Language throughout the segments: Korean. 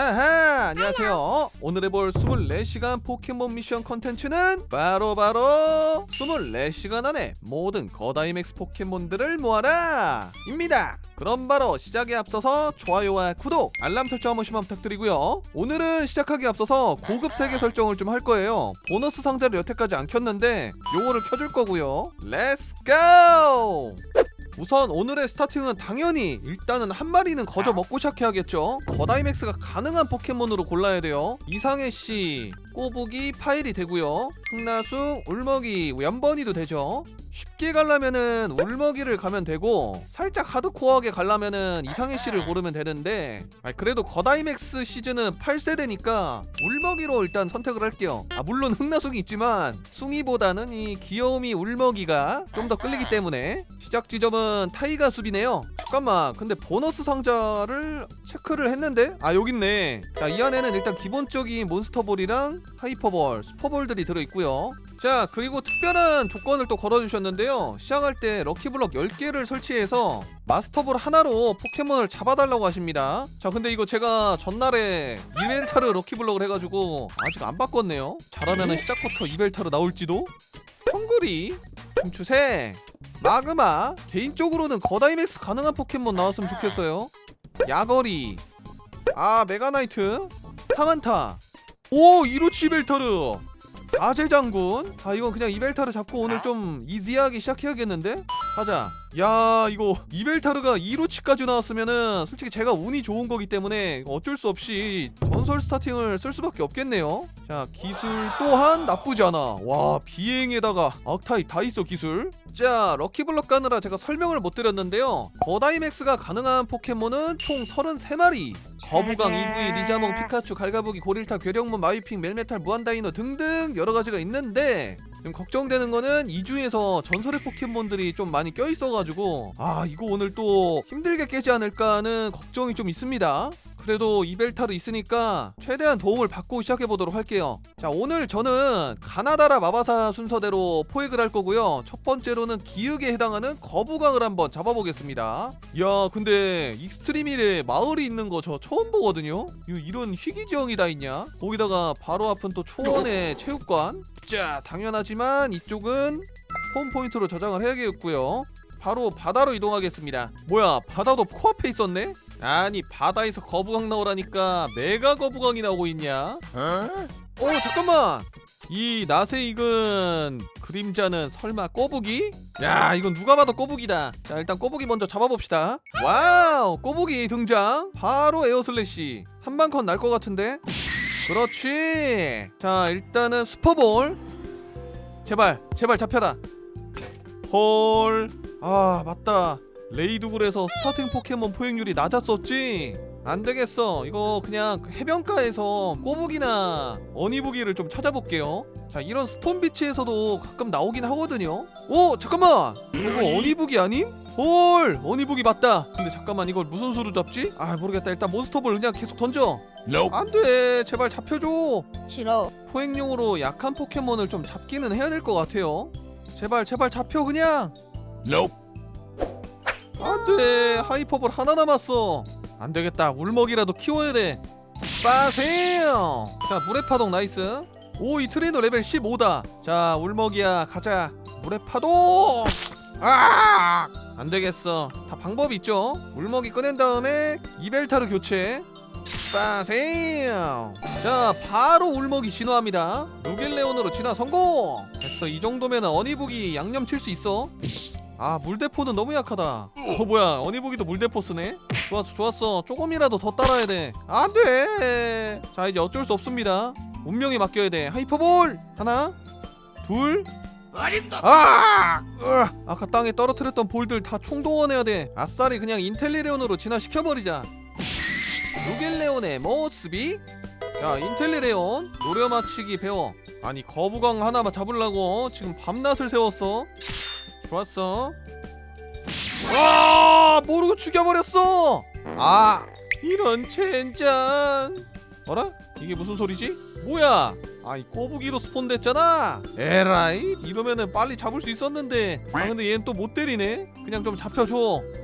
자하 안녕하세요. 오늘 해볼 24시간 포켓몬 미션 컨텐츠는 바로바로 24시간 안에 모든 거다이맥스 포켓몬들을 모아라 입니다. 그럼 바로 시작에 앞서서 좋아요와 구독 알람 설정 한 번씩만 부탁드리고요. 오늘은 시작하기 앞서서 고급 세계 설정을 좀 할 거예요. 보너스 상자를 여태까지 안 켰는데 요거를 켜줄 거고요. 렛츠 고! 우선 오늘의 스타팅은 당연히 일단은 한 마리는 거저 먹고 시작해야겠죠. 거다이맥스가 가능한 포켓몬으로 골라야 돼요. 이상해 씨, 꼬부기, 파일이 되고요. 흑나숭, 울먹이, 연번이도 되죠. 쉽게 가려면은 울먹이를 가면 되고 살짝 하드코어하게 가려면은 이상해 씨를 고르면 되는데 아, 그래도 거다이맥스 시즌은 8세대니까 울먹이로 일단 선택을 할게요. 아 물론 흑나숭이 있지만 숭이보다는 이 귀여움이 울먹이가 좀 더 끌리기 때문에 시작 지점은 타이가 숲이네요. 잠깐만 근데 보너스 상자를 체크를 했는데 아 여기 있네. 자 이 안에는 일단 기본적인 몬스터볼이랑 하이퍼볼, 슈퍼볼들이 들어있고요. 자 그리고 특별한 조건을 또 걸어주셨는데요. 시작할 때 럭키블럭 10개를 설치해서 마스터볼 하나로 포켓몬을 잡아달라고 하십니다. 자 근데 이거 제가 전날에 이벨타르 럭키블럭을 해가지고 아직 안 바꿨네요. 잘하면 시작부터 이벨타르 나올지도? 헝그리 춤추새 마그마 개인적으로는 거다이맥스 가능한 포켓몬 나왔으면 좋겠어요. 야거리 아 메가나이트 타만타 오 이로치 이벨타르. 다제 장군. 아 이건 그냥 이벨타르 잡고 오늘 좀 이지하게 시작해야겠는데 가자. 야 이거 이벨타르가 2로치까지 나왔으면은 솔직히 제가 운이 좋은 거기 때문에 어쩔 수 없이 전설 스타팅을 쓸 수밖에 없겠네요. 자 기술 또한 나쁘지 않아. 와 비행에다가 악타입 다 있어 기술. 자 럭키블럭 가느라 제가 설명을 못 드렸는데요. 거다이맥스가 가능한 포켓몬은 총 33마리. 거부강, 이브이, 리자몽, 피카츄, 갈가부기, 고릴타, 괴력문, 마위핑, 멜메탈, 무한다이노 등등 여러 가지가 있는데 지금 걱정되는 거는 이 중에서 전설의 포켓몬들이 좀 많이 껴있어가지고 아 이거 오늘 또 힘들게 깨지 않을까 하는 걱정이 좀 있습니다 그래도 이벨타르 있으니까 최대한 도움을 받고 시작해보도록 할게요. 자 오늘 저는 가나다라 마바사 순서대로 포획을 할 거고요. 첫 번째로는 기읒에 해당하는 거부강을 한번 잡아보겠습니다. 야 근데 익스트리밀에 마을이 있는 거 저 처음 보거든요? 이런 희귀지형이 다 있냐? 거기다가 바로 앞은 또 초원의 체육관. 자 당연하지만 이쪽은 홈 포인트로 저장을 해야겠고요 바로 바다로 이동하겠습니다. 뭐야 바다도 코앞에 있었네? 아니 바다에서 거부강 나오라니까 메가 거부강이 나오고 있냐? 오 잠깐만! 이 낯에 익은 그림자는 설마 꼬부기? 야 이건 누가 봐도 꼬부기다. 자 일단 꼬부기 먼저 잡아봅시다. 와우 꼬부기 등장! 바로 에어슬래시. 한 방 컷 날 것 같은데? 그렇지! 자 일단은 슈퍼볼. 제발 제발 잡혀라. 헐 아 맞다. 레이드굴에서 스타팅 포켓몬 포획률이 낮았었지? 안 되겠어. 이거 그냥 해변가에서 꼬부기나 어니부기를 좀 찾아볼게요. 자 이런 스톤비치에서도 가끔 나오긴 하거든요. 오 잠깐만! 이거 어니부기 아님? 헐 어니부기 맞다. 근데 잠깐만 이걸 무슨 수로 잡지? 아 모르겠다. 일단 몬스터볼 그냥 계속 던져. Nope. 안 돼. 제발 잡혀줘. 싫어. 포획용으로 약한 포켓몬을 좀 잡기는 해야 될 것 같아요. 제발 제발 잡혀 그냥 Nope. 안돼 하이퍼볼 하나 남았어. 안 되겠다 울먹이라도 키워야 돼. 빠세요. 자 물의 파동 나이스. 오 이 트레이너 레벨 15다. 자 울먹이야 가자. 물의 파동. 아! 안 되겠어. 다 방법이 있죠? 울먹이 꺼낸 다음에 이벨타르 교체. 빠세요. 자 바로 울먹이 진화합니다. 루길레온으로 진화 성공! 됐어 이 정도면 어니북이 양념 칠 수 있어 아 물대포는 너무 약하다. 어 뭐야 어니보기도 물대포 쓰네? 좋았어 좋았어. 조금이라도 더 따라야 돼. 안돼! 자 이제 어쩔 수 없습니다. 운명에 맡겨야 돼. 하이퍼볼! 하나 둘 아! 아까 땅에 떨어뜨렸던 볼들 다 총동원해야 돼. 아싸리 그냥 인텔리레온으로 진화시켜버리자. 루겔레온의 모습이? 자 인텔리레온. 노려맞추기 배워. 아니 거부강 하나만 잡으려고 지금 밤낮을 세웠어 좋았어. 와 모르고 죽여버렸어. 아 이런 젠장. 어라? 이게 무슨 소리지? 뭐야? 아이 꼬부기로 스폰됐잖아. 에라이 이러면은 빨리 잡을 수 있었는데. 아 근데 얘는 또 못 때리네. 그냥 좀 잡혀줘.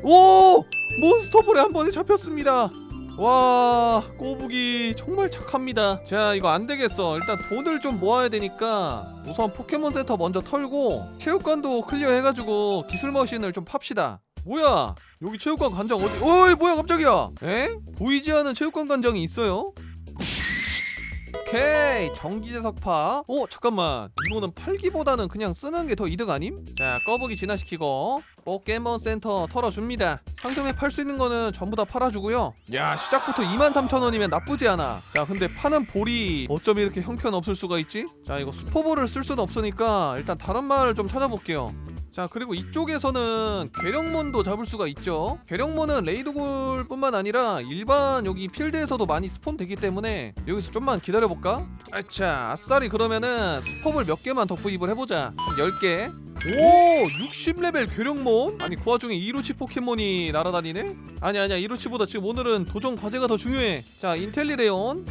오 몬스터볼에 한 번에 잡혔습니다. 와 꼬부기 정말 착합니다. 자 이거 안되겠어. 일단 돈을 좀 모아야 되니까 우선 포켓몬 센터 먼저 털고 체육관도 클리어 해가지고 기술 머신을 좀 팝시다. 뭐야? 여기 체육관 관장 어디 어이 뭐야 깜짝이야. 에? 보이지 않은 체육관 관장이 있어요? 오케이 전기제석파. 어 잠깐만. 이거는 팔기보다는 그냥 쓰는 게 더 이득 아님? 자 꺼보기 진화시키고. 포켓몬 센터 털어줍니다. 상점에 팔 수 있는 거는 전부 다 팔아주고요. 야 시작부터 23,000원이면 나쁘지 않아. 자 근데 파는 볼이 어쩜 이렇게 형편없을 수가 있지? 자 이거 수포볼을 쓸 수는 없으니까 일단 다른 마을을 좀 찾아볼게요 자 그리고 이쪽에서는 괴력몬도 잡을 수가 있죠. 괴력몬은 레이드골 뿐만 아니라 일반 여기 필드에서도 많이 스폰 되기 때문에 여기서 좀만 기다려볼까? 아차 아싸리 그러면은 스포볼 몇 개만 더 구입을 해보자. 10개. 오 60레벨 괴력몬? 아니 그 와중에 이루치 포켓몬이 날아다니네? 아니 아니야. 이루치보다 지금 오늘은 도전 과제가 더 중요해. 자 인텔리레온.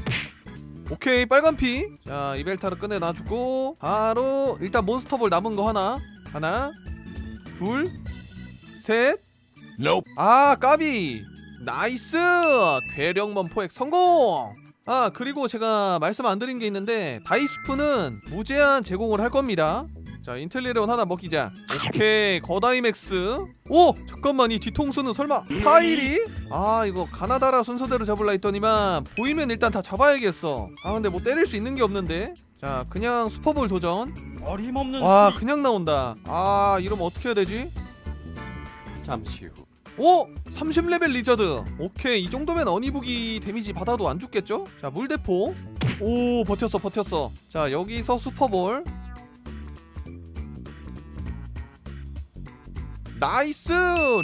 오케이 빨간 피. 자 이벨타를 꺼내놔주고 바로 일단 몬스터볼 남은 거 하나. 하나 둘 셋. Nope. 아 까비. 나이스. 괴력먼 포획 성공. 아 그리고 제가 말씀 안 드린 게 있는데 다이스프는 무제한 제공을 할 겁니다. 자 인텔리레온 하나 먹이자. 오케이 거다이맥스. 오 잠깐만 이 뒤통수는 설마 파일이? 아 이거 가나다라 순서대로 잡을라 했더니만 보이면 일단 다 잡아야겠어. 아 근데 뭐 때릴 수 있는 게 없는데 자 그냥 슈퍼볼 도전. 어림없는 와 소리. 그냥 나온다. 아 이러면 어떻게 해야 되지? 잠시 후. 오! 30레벨 리저드. 오케이 이 정도면 어니부기 데미지 받아도 안 죽겠죠? 자 물대포. 오 버텼어 버텼어. 자 여기서 슈퍼볼. 나이스!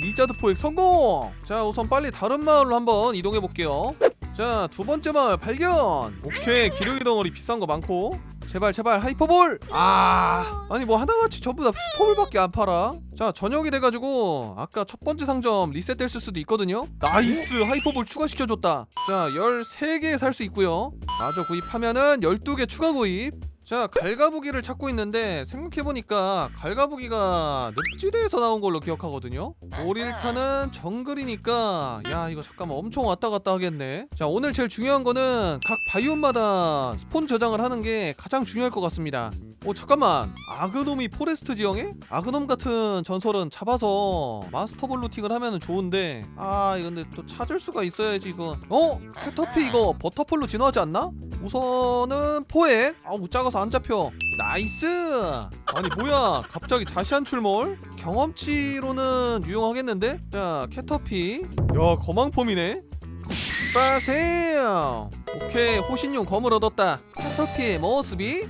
리자드 포획 성공! 자 우선 빨리 다른 마을로 한번 이동해 볼게요 자 두 번째 마을 발견. 오케이 기러기 덩어리 비싼 거 많고. 제발 제발 하이퍼볼! 아. 아니 뭐 하나같이 전부 다 슈퍼볼밖에 안 팔아. 자 저녁이 돼가지고 아까 첫 번째 상점 리셋됐을 수도 있거든요. 나이스! 하이퍼볼 추가시켜줬다. 자 13개 살 수 있고요. 마저 구입하면은 12개 추가 구입 자 갈가부기를 찾고 있는데 생각해보니까 갈가부기가 늪지대에서 나온 걸로 기억하거든요 오릴타는 정글이니까 야 이거 잠깐만 엄청 왔다 갔다 하겠네 자 오늘 제일 중요한 거는 각 바이옴마다 스폰 저장을 하는 게 가장 중요할 것 같습니다 오 잠깐만 아그놈이 포레스트 지형에? 아그놈 같은 전설은 잡아서 마스터볼 루팅을 하면 좋은데 아 근데 또 찾을 수가 있어야지 이거 어? 캐터피 이거 버터폴로 진화하지 않나? 우선은 포획 아우 작아서 안 잡혀. 나이스! 아니 뭐야. 갑자기 자시한 출몰? 경험치로는 유용하겠는데? 자 캐터피. 야 거망폼이네. 빠세요. 오케이 호신용 검을 얻었다. 캐터피의 모습이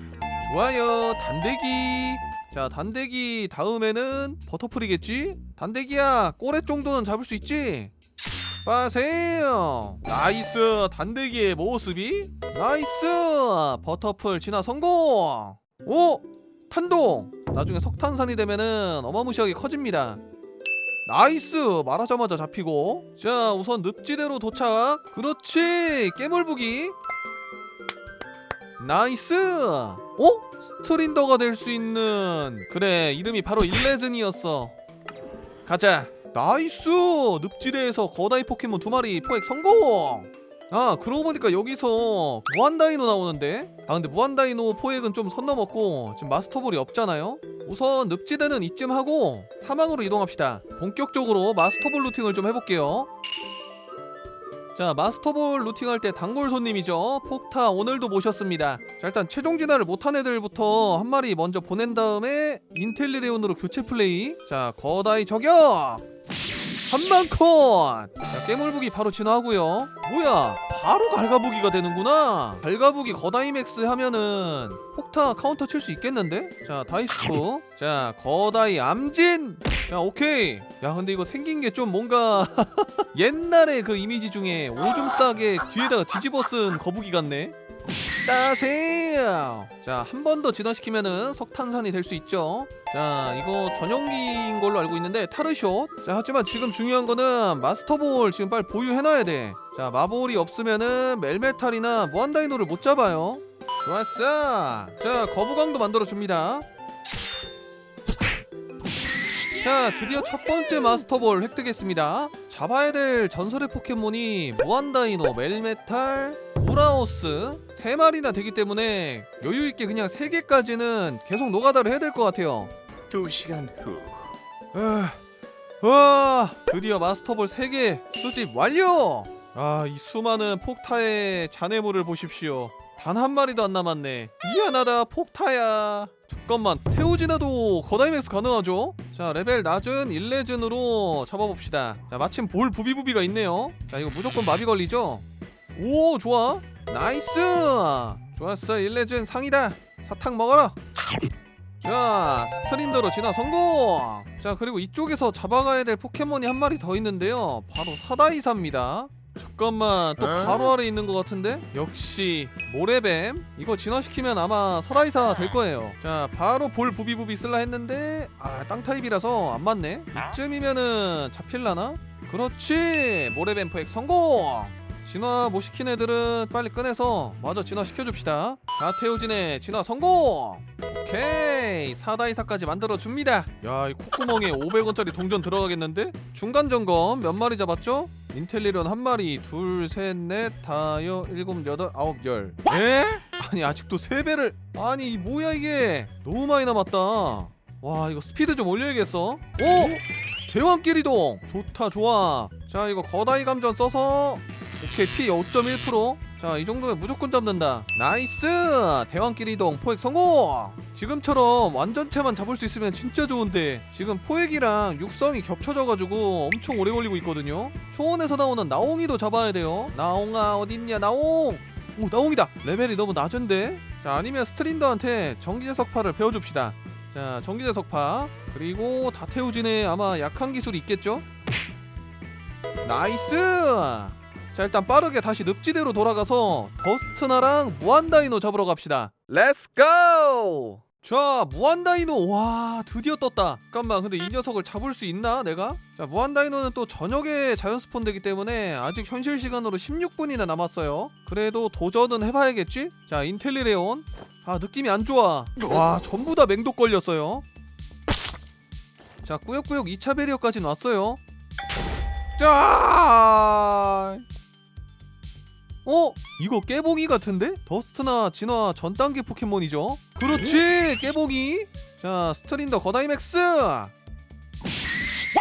좋아요. 단대기. 자 단대기 다음에는 버터풀이겠지? 단대기야 꼬레 정도는 잡을 수 있지 빠세요. 나이스. 단대기의 모습이? 나이스. 버터풀 진화 성공. 오 탄동. 나중에 석탄산이 되면은 어마무시하게 커집니다. 나이스. 말하자마자 잡히고. 자 우선 늪지대로 도착. 그렇지. 깨물부기. 나이스. 어? 스트린더가 될 수 있는. 그래 이름이 바로 일레즌이었어. 가자 나이스! 늪지대에서 거다이 포켓몬 두 마리 포획 성공! 아 그러고 보니까 여기서 무한다이노 나오는데? 아 근데 무한다이노 포획은 좀 선 넘었고 지금 마스터볼이 없잖아요? 우선 늪지대는 이쯤 하고 사막으로 이동합시다. 본격적으로 마스터볼 루팅을 좀 해볼게요. 자 마스터볼 루팅할 때 단골 손님이죠. 폭타 오늘도 모셨습니다. 자 일단 최종 진화를 못한 애들부터 한 마리 먼저 보낸 다음에 인텔리레온으로 교체 플레이. 자 거다이 저격 한방콘 자 깨물부기 바로 진화하고요. 뭐야 바로 갈가부기가 되는구나. 갈가부기 거다이맥스 하면은 폭타 카운터 칠 수 있겠는데? 자 다이스프 자 거다이 암진! 자 오케이. 야 근데 이거 생긴 게 좀 뭔가 옛날에 그 이미지 중에 오줌 싸게 뒤에다가 뒤집어 쓴 거북이 같네 따세요. 자 한 번 더 진화시키면은 석탄산이 될 수 있죠. 자 이거 전용기인 걸로 알고 있는데 타르쇼 자 하지만 지금 중요한 거는 마스터볼 지금 빨리 보유해놔야 돼자 마볼이 없으면은 멜메탈이나 무한다이노를 못 잡아요. 좋았어. 자 거부광도 만들어줍니다 자 드디어 첫 번째 마스터볼 획득했습니다. 잡아야 될 전설의 포켓몬이 무한다이노 멜메탈 우라오스 세 마리나 되기 때문에 여유 있게 그냥 세 개까지는 계속 노가다를 해야 될 것 같아요. 두 시간 후. 아, 와 드디어 마스터볼 3개 수집 완료! 아이 수많은 폭타의 잔해물을 보십시오 단 한 마리도 안 남았네. 미안하다 폭타야. 잠깐만 태우지나도 거다이맥스 가능하죠? 자 레벨 낮은 1레전으로 잡아봅시다. 자 마침 볼 부비부비가 있네요. 자 이거 무조건 마비 걸리죠? 오 좋아. 나이스! 좋았어 1레전 상이다. 사탕 먹어라. 자 스트린더로 진화 성공! 자 그리고 이쪽에서 잡아가야 될 포켓몬이 한 마리 더 있는데요. 바로 사다이사입니다 잠깐만 또 바로 아래 있는 것 같은데? 역시 모래뱀. 이거 진화시키면 아마 사다이사 될 거예요. 자 바로 볼 부비부비 쓸라 했는데 아 땅 타입이라서 안 맞네. 이쯤이면은 잡힐라나? 그렇지! 모래뱀 포획 성공 진화 못 시킨 애들은 빨리 꺼내서 마저 진화 시켜줍시다. 가테우진의 진화 성공! 오케이! 사다이사까지 만들어 줍니다. 야 이 콧구멍에 500원짜리 동전 들어가겠는데? 중간 점검 몇 마리 잡았죠? 인텔리런 한 마리 둘셋넷 다여 일곱 여덟 아홉 열. 에? 아니 아직도 세 배를. 아니 이 뭐야 이게? 너무 많이 남았다. 와 이거 스피드 좀 올려야겠어. 오! 대왕길 이동! 좋다 좋아. 자 이거 거다이 감전 써서 오케이 피 5.1%자 이 정도면 무조건 잡는다. 나이스! 대왕길 이동 포획 성공! 지금처럼 완전체만 잡을 수 있으면 진짜 좋은데 지금 포획이랑 육성이 겹쳐져가지고 엄청 오래 걸리고 있거든요? 초원에서 나오는 나옹이도 잡아야 돼요. 나옹아 어딨냐 나옹? 오 나옹이다! 레벨이 너무 낮은데? 자 아니면 스트린더한테 전기제석파를 배워줍시다. 자 전기제석파. 그리고 다태우진에 아마 약한 기술이 있겠죠? 나이스 자 일단 빠르게 다시 늪지대로 돌아가서 더스트나랑 무한다이노 잡으러 갑시다. 렛츠 고 자 무한다이노 와 드디어 떴다. 잠깐만 근데 이 녀석을 잡을 수 있나 내가? 자 무한다이노는 또 저녁에 자연 스폰 되기 때문에 아직 현실 시간으로 16분이나 남았어요. 그래도 도전은 해봐야겠지? 자 인텔리레온. 아 느낌이 안 좋아. 와 전부 다 맹독 걸렸어요. 자 꾸역꾸역 2차 배리어까지는 왔어요. 짜 어? 이거 깨봉이 같은데? 더스트나 진화 전 단계 포켓몬이죠. 그렇지, 깨봉이. 자, 스트린더 거다이맥스.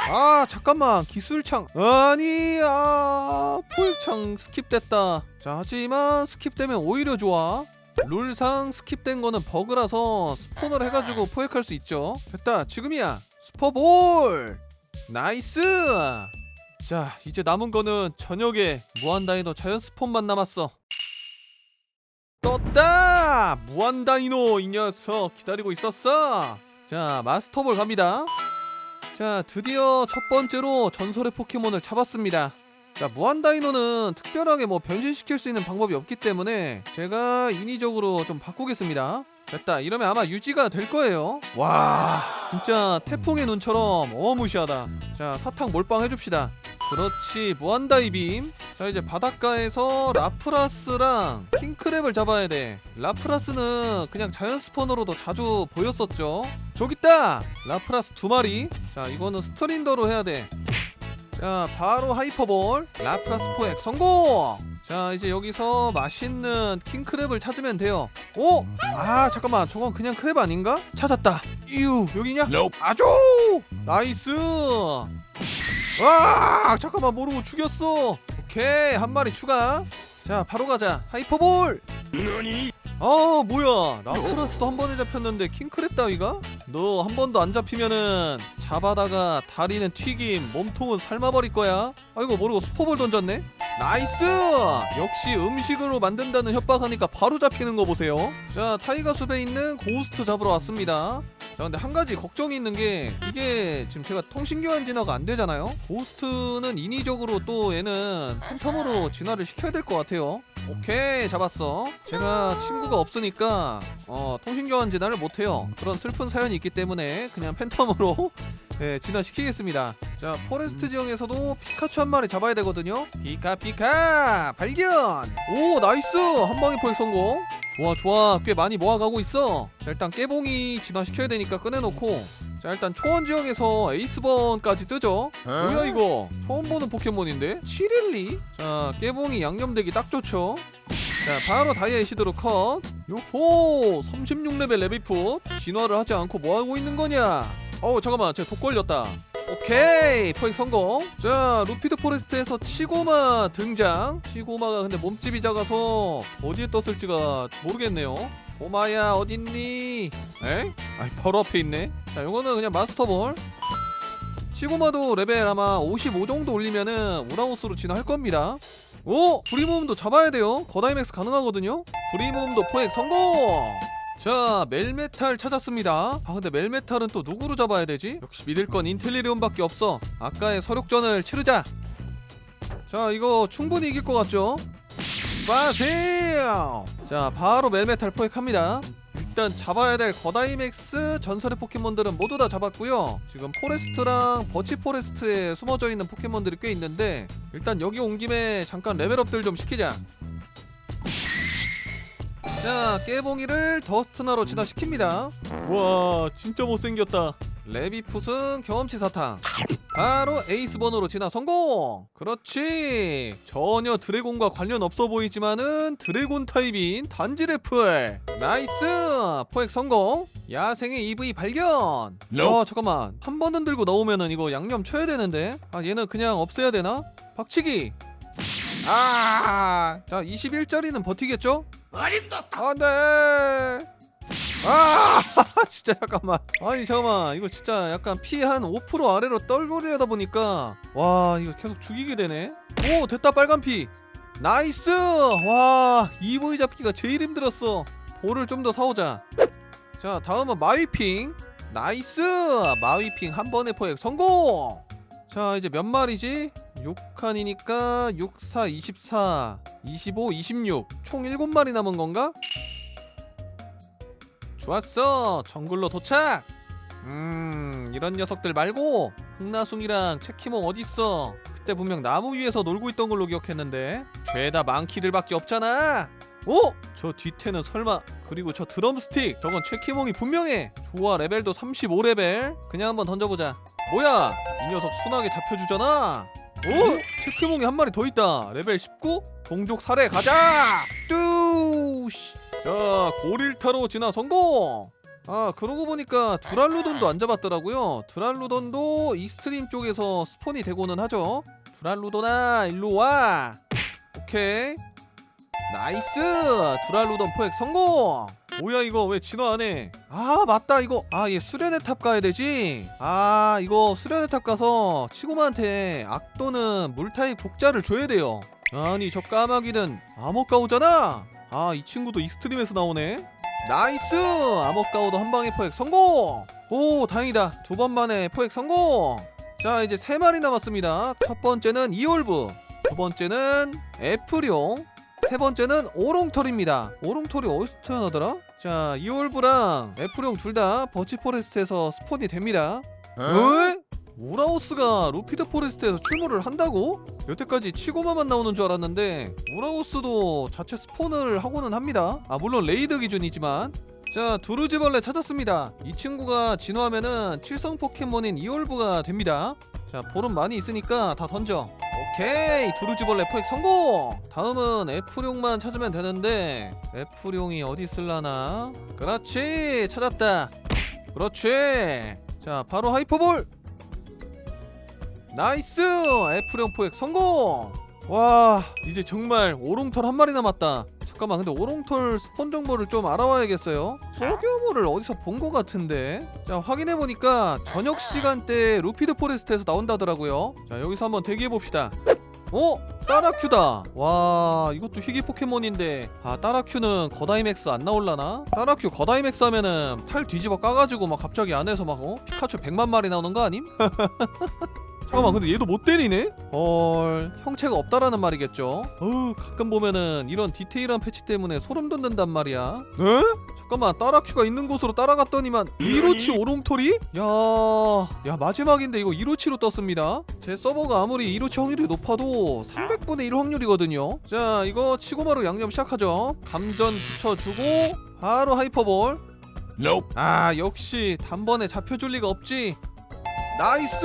아, 잠깐만. 기술창. 아니, 아, 포획창 스킵됐다. 자, 하지만 스킵되면 오히려 좋아. 룰상 스킵된 거는 버그라서 스폰을 해가지고 포획할 수 있죠. 됐다, 지금이야. 슈퍼볼. 나이스. 자 이제 남은 거는 저녁에 무한다이노 자연 스폰만 남았어. 떴다! 무한다이노 이 녀석 기다리고 있었어. 자 마스터볼 갑니다. 자 드디어 첫 번째로 전설의 포켓몬을 잡았습니다. 자 무한다이노는 특별하게 뭐 변신시킬 수 있는 방법이 없기 때문에 제가 인위적으로 좀 바꾸겠습니다 됐다. 이러면 아마 유지가 될 거예요. 와 진짜 태풍의 눈처럼 어마무시하다. 자 사탕 몰빵 해줍시다. 그렇지 무한다이빔. 자 이제 바닷가에서 라프라스랑 킹크랩을 잡아야 돼. 라프라스는 그냥 자연 스폰으로도 자주 보였었죠? 저기 있다! 라프라스 두 마리. 자 이거는 스트린더로 해야 돼 자 바로 하이퍼볼. 라프라스 포획 성공! 자 이제 여기서 맛있는 킹크랩을 찾으면 돼요. 오! 아 잠깐만. 저건 그냥 크랩 아닌가? 찾았다. 이유 여기냐? 아주! 나이스! 와 잠깐만. 모르고 죽였어. 오케이. 한 마리 추가. 자 바로 가자. 하이퍼볼 아 뭐야. 라프라스도 한 번에 잡혔는데 킹크랩 따위가? 너 한 번도 안 잡히면은 잡아다가 다리는 튀김 몸통은 삶아버릴 거야. 아이고 모르고 스포볼 던졌네. 나이스! 역시 음식으로 만든다는 협박하니까 바로 잡히는 거 보세요. 자 타이거 숲에 있는 고스트 잡으러 왔습니다 자 근데 한 가지 걱정이 있는 게 이게 지금 제가 통신교환 진화가 안 되잖아요? 고스트는 인위적으로 또 얘는 팬텀으로 진화를 시켜야 될 것 같아요. 오케이 잡았어. 제가 친구가 없으니까 어 통신교환 진화를 못해요. 그런 슬픈 사연이 있기 때문에 그냥 팬텀으로 네, 진화시키겠습니다. 자 포레스트 지형에서도 피카츄 한 마리 잡아야 되거든요. 피카 피카! 발견! 오 나이스! 한 방에 포획 성공. 좋아 좋아. 꽤 많이 모아가고 있어. 자 일단 깨봉이 진화시켜야 되니까 꺼내놓고. 자자 일단 초원 지역에서 에이스번까지 뜨죠. 뭐야 이거? 처음 보는 포켓몬인데? 시릴리? 자 깨봉이 양념되기 딱 좋죠. 자 바로 다이아 시드로 컷. 요호! 36레벨 레비풋. 진화를 하지 않고 뭐하고 있는 거냐 어우 잠깐만. 쟤독 걸렸다. 오케이. 포획 성공. 자 루피드 포레스트에서 치고마 등장. 치고마가 근데 몸집이 작아서 어디에 떴을지가 모르겠네요. 고마야 어딨니? 에? 아이 바로 앞에 있네. 자 요거는 그냥 마스터볼. 치고마도 레벨 아마 55 정도 올리면은 우라우스로 진화할 겁니다. 오! 브리모음도 잡아야 돼요. 거다이맥스 가능하거든요. 브리모음도 포획 성공 자 멜메탈 찾았습니다. 아 근데 멜메탈은 또 누구로 잡아야 되지? 역시 믿을 건 인텔리리온밖에 없어. 아까의 서력전을 치르자. 자 이거 충분히 이길 것 같죠? 빠세요! 자 바로 멜메탈 포획합니다. 일단 잡아야 될 거다이맥스 전설의 포켓몬들은 모두 다 잡았고요. 지금 포레스트랑 버치 포레스트에 숨어져 있는 포켓몬들이 꽤 있는데 일단 여기 온 김에 잠깐 레벨업들 좀 시키자 자 깨봉이를 더스트나로 진화시킵니다. 와 진짜 못생겼다. 레비풋은 경험치 사탕. 바로 에이스 번호로 진화 성공! 그렇지! 전혀 드래곤과 관련 없어 보이지만은 드래곤 타입인 단지 래플. 나이스! 포획 성공! 야생의 EV 발견! 어 잠깐만. 한 번 흔들고 나오면은 이거 양념 쳐야 되는데? 아 얘는 그냥 없애야 되나? 박치기! 아, 자 21짜리는 버티겠죠? 안돼. 아, 진짜 잠깐만. 아니 잠깐만, 이거 진짜 약간 피 한 5% 아래로 떨구려다 보니까 와 이거 계속 죽이게 되네. 오 됐다 빨간 피. 나이스. 와 이보이 잡기가 제일 힘들었어. 볼을 좀 더 사오자. 자 다음은 마위핑. 나이스. 마위핑 한 번에 포획 성공. 자 이제 몇 마리지? 6칸이니까 6, 4, 24, 25, 26. 총 7마리 남은 건가? 좋았어. 정글로 도착. 음, 이런 녀석들 말고 흥나숭이랑 체키몽 어딨어? 그때 분명 나무 위에서 놀고 있던 걸로 기억했는데 죄다 망키들밖에 없잖아. 오! 저 뒤태는 설마 그리고 저 드럼스틱 저건 체키몽이 분명해 좋아 레벨도 35레벨 그냥 한번 던져보자 뭐야 이 녀석 순하게 잡혀주잖아 오! 체크몽이 한 마리 더 있다. 레벨 19? 동족 살해 가자! 뚜우씨. 자, 고릴타로 진화 성공! 아, 그러고 보니까 드랄루돈도 안 잡았더라고요. 드랄루돈도 이스트림 쪽에서 스폰이 되고는 하죠. 드랄루돈아, 일로 와! 오케이. 나이스! 드랄루돈 포획 성공! 뭐야 이거? 왜 진화 안 해? 아 맞다. 이거 아 얘 수련의 탑 가야 되지? 아 이거 수련의 탑 가서 치고마한테 악도는 물타입 족자를 줘야 돼요. 아니 저 까마귀는 암흑가오잖아? 아 이 친구도 이스트림에서 나오네. 나이스! 암흑가오도 한 방에 포획 성공! 오 다행이다. 두 번 만에 포획 성공! 자 이제 세 마리 남았습니다. 첫 번째는 이올브 두 번째는 애플용 세 번째는 오롱털입니다. 오롱털이 어디서 태어나더라? 자, 이올브랑 애플용 둘다 버치 포레스트에서 스폰이 됩니다. 에? 우라오스가 루피드 포레스트에서 출몰을 한다고? 여태까지 치고마만 나오는 줄 알았는데 우라오스도 자체 스폰을 하고는 합니다. 아 물론 레이드 기준이지만 자 두루지벌레 찾았습니다. 이 친구가 진화하면은 칠성 포켓몬인 이올브가 됩니다. 자 볼은 많이 있으니까 다 던져. 오케이 두루지벌레 포획 성공! 다음은 F룡만 찾으면 되는데 F룡이 어디 있을라나? 그렇지 찾았다. 그렇지. 자 바로 하이퍼볼! 나이스! F룡 포획 성공! 와 이제 정말 오롱털 한 마리 남았다 잠깐만 근데 오롱털 스폰 정보를 좀 알아와야겠어요 소규모를 어디서 본 것 같은데 자 확인해보니까 저녁 시간대 루피드 포레스트에서 나온다더라고요 자 여기서 한번 대기해봅시다 어? 따라큐다 와 이것도 희귀 포켓몬인데 아 따라큐는 거다이맥스 안 나올라나? 따라큐 거다이맥스 하면은 탈 뒤집어 까가지고 막 갑자기 안에서 막 어? 피카츄 100만 마리 나오는 거 아님? 잠깐만 근데 얘도 못 때리네? 헐 형체가 없다라는 말이겠죠 어 가끔 보면은 이런 디테일한 패치 때문에 소름 돋는단 말이야 네? 잠깐만 따라큐가 있는 곳으로 따라갔더니만 이로치 오롱토리? 야, 야 마지막인데 이거 이로치로 떴습니다. 제 서버가 아무리 이로치 확률이 높아도 300분의 1 확률이거든요. 자, 이거 치고마루 양념 시작하죠. 감전 붙여주고 바로 하이퍼볼. Nope. 아 역시 단번에 잡혀줄 리가 없지 나이스!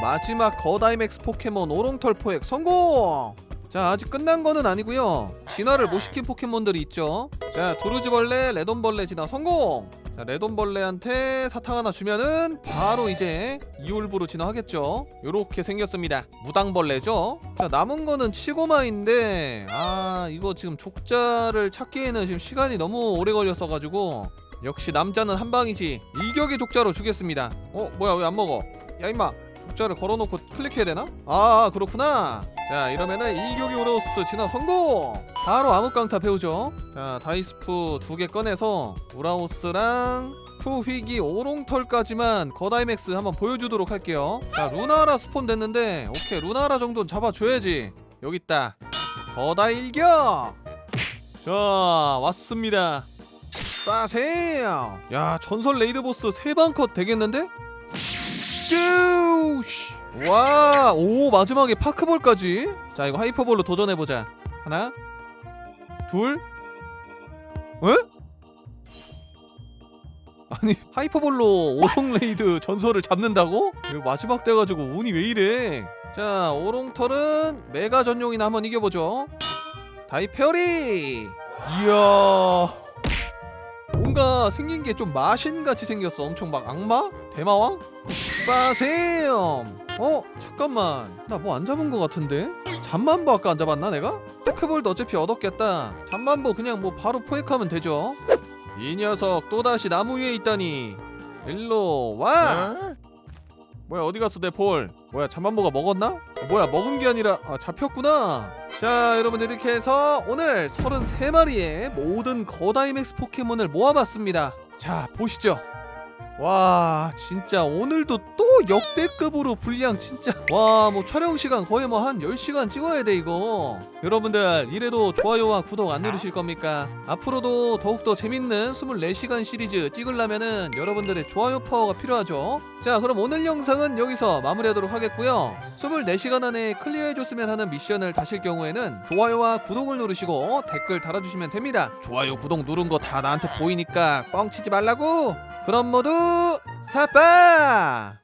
마지막 거다이맥스 포켓몬 오롱털 포획 성공! 자 아직 끝난 거는 아니고요. 진화를 못 시킨 포켓몬들이 있죠. 자 두루지벌레 레돈벌레 진화 성공! 자 레돈벌레한테 사탕 하나 주면은 바로 이제 이올브로 진화하겠죠. 요렇게 생겼습니다. 무당벌레죠? 자 남은 거는 치고마인데 아 이거 지금 족자를 찾기에는 지금 시간이 너무 오래 걸렸어 가지고 역시 남자는 한 방이지 일격의 족자로 주겠습니다. 어 뭐야 왜 안 먹어? 야 임마 족자를 걸어놓고 클릭해야 되나? 아 그렇구나. 자 이러면은 일격의 오레오스 진화 성공! 바로 암흑강타 배우죠. 자 다이스프 두 개 꺼내서 우라오스랑 투휘기 오롱털까지만 거다이맥스 한번 보여주도록 할게요. 자 루나라 스폰 됐는데 오케이 루나라 정도는 잡아줘야지. 여기 있다. 거다 일격! 자 왔습니다 빠세요. 야 전설 레이드 보스 세방 컷 되겠는데? 뚜우씨. 와 오 마지막에 파크볼까지? 자 이거 하이퍼볼로 도전해 보자. 하나 둘 에? 아니 하이퍼볼로 오성 레이드 전설을 잡는다고? 이거 마지막 돼가지고 운이 왜 이래? 자 오롱털은 메가 전용이나 한번 이겨보죠. 다이 페어리! 이야 뭔가 생긴 게 좀 마신같이 생겼어 엄청 막 악마? 대마왕? 빠셈 어? 잠깐만 나 뭐 안 잡은 거 같은데? 잠만보 아까 안 잡았나 내가? 테크볼도 어차피 얻었겠다 잠만보 그냥 뭐 바로 포획하면 되죠 이 녀석 또다시 나무 위에 있다니 일로 와 Huh? 뭐야 어디 갔어 내 볼? 뭐야 잠만보가 먹었나? 어, 뭐야 먹은 게 아니라 아 잡혔구나. 자 여러분들 이렇게 해서 오늘 33마리의 모든 거다이맥스 포켓몬을 모아봤습니다. 자 보시죠 와 진짜 오늘도 또 역대급으로 분량 진짜. 와 뭐 촬영 시간 거의 뭐 한 10시간 찍어야 돼 이거. 여러분들 이래도 좋아요와 구독 안 누르실 겁니까? 앞으로도 더욱더 재밌는 24시간 시리즈 찍으려면은 여러분들의 좋아요 파워가 필요하죠. 자 그럼 오늘 영상은 여기서 마무리하도록 하겠고요. 24시간 안에 클리어해줬으면 하는 미션을 다실 경우에는 좋아요와 구독을 누르시고 댓글 달아주시면 됩니다. 좋아요 구독 누른 거 다 나한테 보이니까 뻥치지 말라고! 그럼 모두 사빠